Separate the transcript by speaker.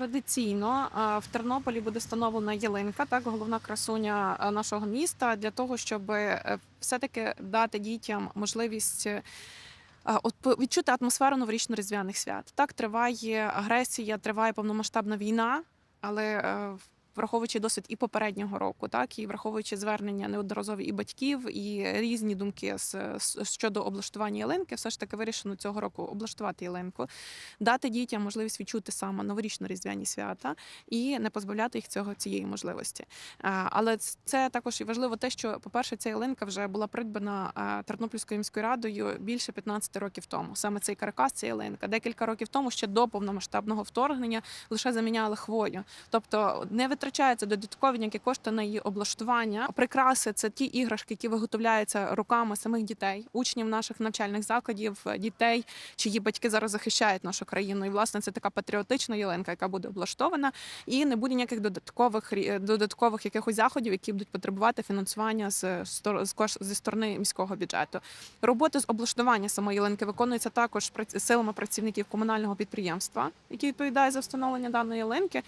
Speaker 1: Традиційно в Тернополі буде встановлена ялинка, так головна красуня нашого міста, для того, щоб е, все-таки дати дітям можливість. е, відчути атмосферу новорічно-різдвяних свят. Так триває агресія, триває повномасштабна війна, але е, враховуючи досвід і попереднього року, так і враховуючи звернення неодноразові і батьків, і різні думки з, з- щодо облаштування ялинки, все ж таки вирішено цього року облаштувати ялинку, дати дітям можливість відчути саме новорічно-різдвяні свята і не позбавляти їх цього цієї можливості. Е, Але це також і важливо те, що, по-перше, ця ялинка вже була придбана е, Тернопільською міською радою більше 15 років тому. Саме цей каркас, ця ялинка. Декілька років тому, ще до повномасштабного вторгнення, лише заміняли хвою. Тобто не витрачаються додаткові ніякі кошти на її облаштування. Прикраси це ті іграшки, які виготовляються руками самих дітей, учнів наших навчальних закладів, е, дітей, чиї батьки зараз захищають нашу країну. І власне це така патріотична ялинка, яка буде облаштована, і не буде ніяких додаткових е, додаткових якихось заходів, які будуть потребувати фінансування з кош- зі сторони міського бюджету. Роботи з облаштування самої ялинки виконуються також силами працівників комунального підприємства, які відповідає за встановлення даної ялинки.